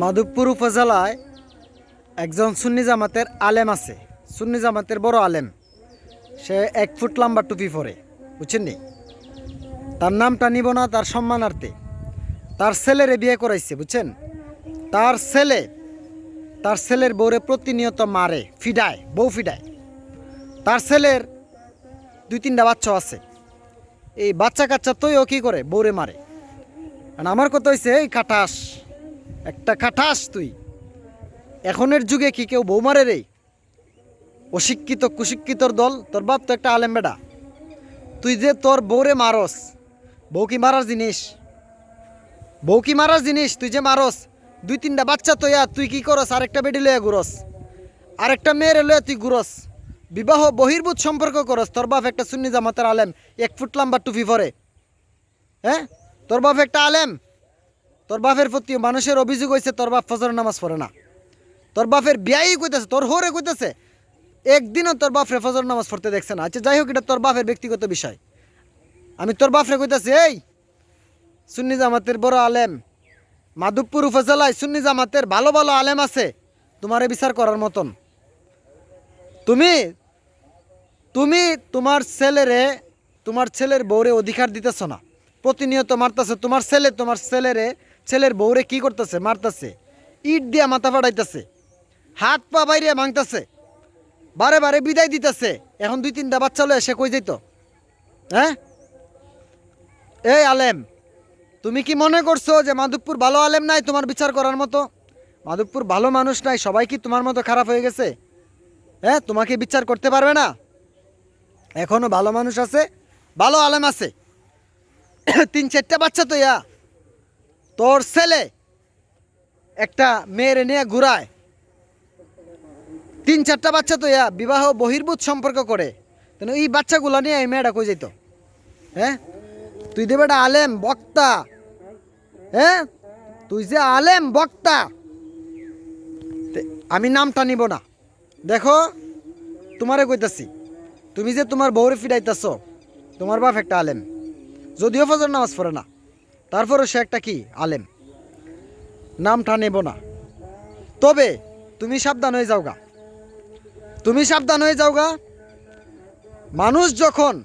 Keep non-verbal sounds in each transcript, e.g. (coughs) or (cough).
মাধবপুর উপজেলায় একজন সুন্নি জামাতের আলেম আছে। সুন্নি জামাতের বড় আলেম। সে এক ফুট লম্বা টুপি পরে, বুঝছেন নি? তার নামটা নিব না, তার সম্মানার্থে। তার ছেলেরে বিয়ে করাইছে, বুঝছেন? তার ছেলে, তার ছেলের বউরে প্রতিনিয়ত মারে, ফিডায়, বউ ফিডায়। তার ছেলের দুই তিনটা বাচ্চা আছে। এই বাচ্চা কাচ্চা তৈও কী করে, বউরে মারে। আমার কথা হয়েছে এই খাটাস একটা খাটাস তুই। এখনের যুগে কি কেউ বউ মারে রে? অশিক্ষিত, কুশিক্ষিতর দল, তোর বাপ তো একটা আলেম বেটা। তুই যে তোর বউরে মারস, বউ কি মারার জিনিস? বউ কি মারার জিনিস, তুই যে মারস, দুই তিনটা বাচ্চা তো ইয়া তুই কি করস? আরেকটা বেডি লইয়া ঘুরস। আরেকটা মেয়েরে লইয়া তুই ঘুরস। বিবাহ বহির্ভূত সম্পর্ক করস, তোর বাপ একটা সুন্নি জামাতের আলেম, এক ফুট লম্বা টুপি পরে। হ্যাঁ? তোর বাপ একটা আলেম। তোর বাপের প্রতি মানুষের অভিযোগ হয়েছে তোর বাপ ফজর নামাজ পড়ে না। তোর বাপের বিয়াই কইতেছে, তোর হোরে কইতেছে, একদিনও তোর বাপরে ফজর নামাজ পড়তে দেখছে না। আচ্ছা যাই হোক, এটা তোর বাপের ব্যক্তিগত বিষয়। আমি তোর বাপরে কইতেছি, এই, সুন্নি জামাতের বড় আলেম, মাধবপুর উপজেলায় সুন্নি জামাতের ভালো ভালো আলেম আছে, তোমারে বিচার করার মতন। তুমি তুমি তোমার ছেলেরে, তোমার ছেলের বউরে অধিকার দিতেছ না। প্রতিনিয়ত মারতেছে, তোমার ছেলে, তোমার ছেলেরে ছেলের বউরে কি করতেছে, মারতেছে, ইট দিয়া মাথা ফাটাইতেছে, হাত পা বাইরে ভাঙতেছে, বারে বারে বিদায় দিতেছে, এখন দুই তিনটা বাচ্চা লয়ে সে কই যাইতো? হ্যাঁ? এই আলেম, তুমি কি মনে করছ যে মাধবপুর ভালো আলেম নাই তোমার বিচার করার মতো? মাধবপুর ভালো মানুষ নাই, সবাই কি তোমার মতো খারাপ হয়ে গেছে? হ্যাঁ তোমাকে বিচার করতে পারবে না? এখনও ভালো মানুষ আছে, ভালো আলেম আছে। (coughs) তিন চারটা বাচ্চা তো ইয়া তোর ছেলে একটা মেয়েরে নিয়ে ঘুরায়। তিন, চারটা বাচ্চা তো ইয়া, বিবাহ, বহির্ভূত সম্পর্ক করে। তেন এই বাচ্চাগুলো নিয়ে এই মেয়েটা কই যেত হ্যাঁ? তুই দেবে আলেম, বক্তা। হ্যাঁ? তুই যে আলেম, বক্তা। আমি নামটা নিব না। দেখো, তোমারে কইতাছি, তুমি যে তোমার বউরে ফিরাইতেছ, তোমার বাপ একটা আলেম। যদিও ফজর নামাজ পড়ে না। তারপরও সে একটা কি? আলেম। নামটা নেব না। তবে তুমি সাবধান হয়ে যাওগা। তুমি সাবধান হয়ে যাওগা। মানুষ যখন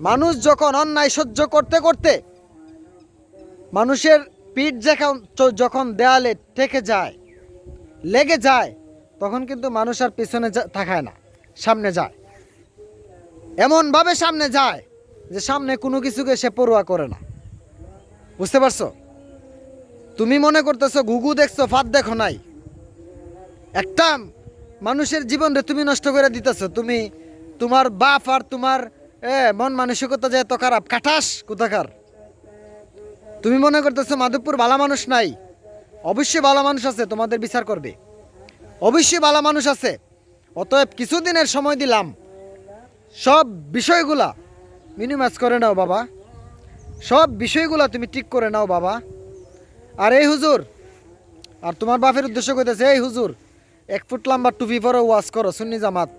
মানুষ যখন অন্যায় সহ্য করতে করতে মানুষের পিঠ যখন যখন দেয়ালে ঠেকে যায়, লেগে যায়, তখন কিন্তু মানুষ আর পিছনে থাকায় না। সামনে যায়। এমনভাবে সামনে যায় যে সামনে কোনো কিছুকে সে পড়ুয়া করে না। বুঝতে পারছ? তুমি মনে করতেছো ঘুঘু দেখছ, ফাঁদ দেখো নাই। একটা মানুষের জীবন রে তুমি নষ্ট করে দিতেছো। তুমি তোমার বাপ আর তোমার, এ, মন মানসিকতা যে এত খারাপ কাঠাস কোথাকার? তুমি মনে করতেছো মাধবপুর ভালো মানুষ নাই। অবশ্যই ভালো মানুষ আছে, তোমাদের বিচার করবে। অবশ্যই ভালো মানুষ আছে। অতএব কিছুদিনের সময় দিলাম। সব বিষয়গুলা মিনিমাইজ করে নাও বাবা। সব বিষয়গুলা তুমি ঠিক করে নাও, বাবা। আর এই হুজুর, আর তোমার বাপের উদ্দেশ্য কইতেছে, এই হুজুর, এক ফুট লম্বা টুপি পরে ওয়াশ করো, সুন্নি জামাত।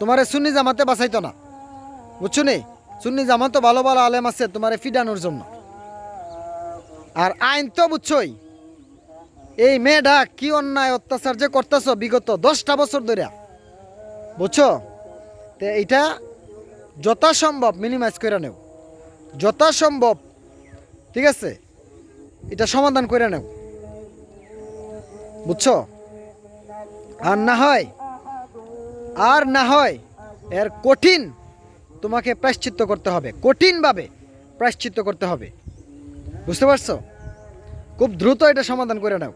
তোমারে সুন্নি জামাতে বাঁচাইতো না। বুঝছ নি? সুন্নি জামাত তো ভালো ভালো আলেম আছে, তোমারে ফিডানোর জন্য। আর আইন তো বুঝছই, এই মেয়েটা কি অন্যায় অত্যাচার যে করতেছ বিগত দশটা বছর ধরে বুঝছ? তো এইটা যথাসম্ভব মিনিমাইজ করে নেও। যথাসম্ভব ঠিক আছে? এটা সমাধান করে নেও। বুঝছ? আর না হয়, আর না হয় এর কঠিন তোমাকে প্রায়শ্চিত্ত করতে হবে। কঠিনভাবে প্রায়শ্চিত্ত করতে হবে। বুঝতে পারছ? খুব দ্রুত এটা সমাধান করে নাও।